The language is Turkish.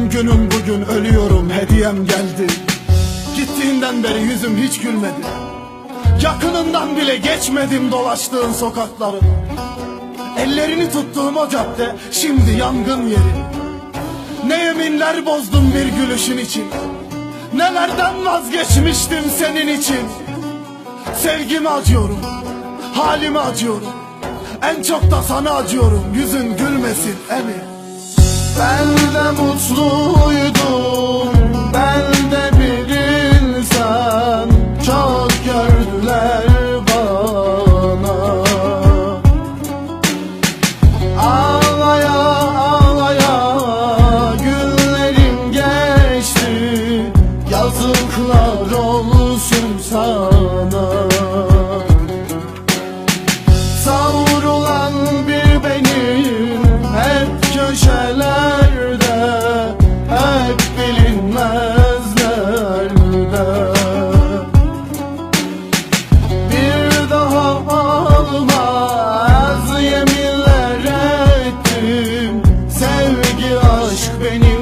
Doğum günüm bugün ölüyorum. Hediyem geldi. Gittiğinden beri yüzüm hiç gülmedi. Yakınından bile geçmedim dolaştığın sokakları. Ellerini tuttuğum o cadde şimdi yangın yeri. Ne yeminler bozdum bir gülüşün için. Nelerden vazgeçmiştim senin için. Sevgimi acıyorum Halimi acıyorum. En çok da sana acıyorum Yüzün gülmesin emin ben de mutluydum Ben de bir insan. Çok gördüler bana. Ağlaya ağlaya Günlerim geçti. Yazıklar olsun sana. sevgi aşk beni